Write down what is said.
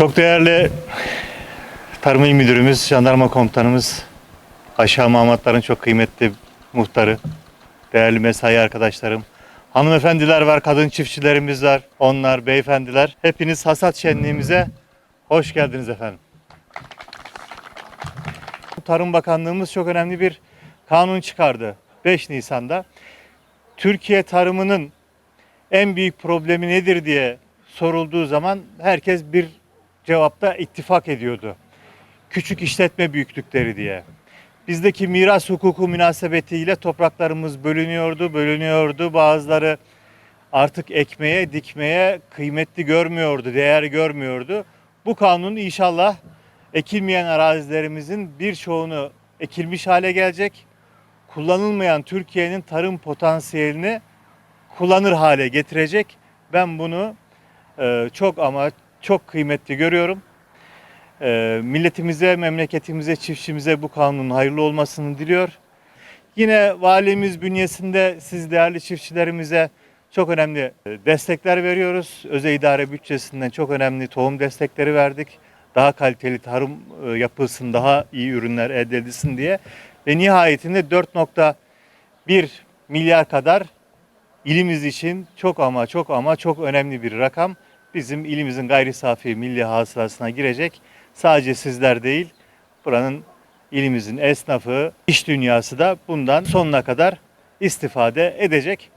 Çok değerli Tarım İl Müdürümüz, Jandarma Komutanımız, Aşağı Mahmutların çok kıymetli muhtarı, değerli mesai arkadaşlarım, hanımefendiler var, kadın çiftçilerimiz var, onlar, beyefendiler. Hepiniz hasat şenliğimize hoş geldiniz efendim. Tarım Bakanlığımız çok önemli bir kanun çıkardı 5 Nisan'da. Türkiye tarımının en büyük problemi nedir diye sorulduğu zaman herkes bir cevapta ittifak ediyordu. Küçük işletme büyüklükleri diye. Bizdeki miras hukuku münasebetiyle topraklarımız bölünüyordu, bölünüyordu. Bazıları artık ekmeye, dikmeye kıymetli görmüyordu, değer görmüyordu. Bu kanun inşallah ekilmeyen arazilerimizin birçoğunu ekilmiş hale gelecek. Kullanılmayan Türkiye'nin tarım potansiyelini kullanır hale getirecek. Ben bunu e, çok ama çok kıymetli görüyorum. E, milletimize, memleketimize, çiftçimize bu kanunun hayırlı olmasını diliyor. Yine valimiz bünyesinde siz değerli çiftçilerimize çok önemli e, destekler veriyoruz. Özel idare bütçesinden çok önemli tohum destekleri verdik. Daha kaliteli tarım e, yapılsın, daha iyi ürünler elde edilsin diye. Ve nihayetinde 4.1 milyar kadar ilimiz için çok ama çok ama çok önemli bir rakam. Bizim ilimizin gayri safi milli hasılasına girecek. Sadece sizler değil, buranın ilimizin esnafı, iş dünyası da bundan sonuna kadar istifade edecek.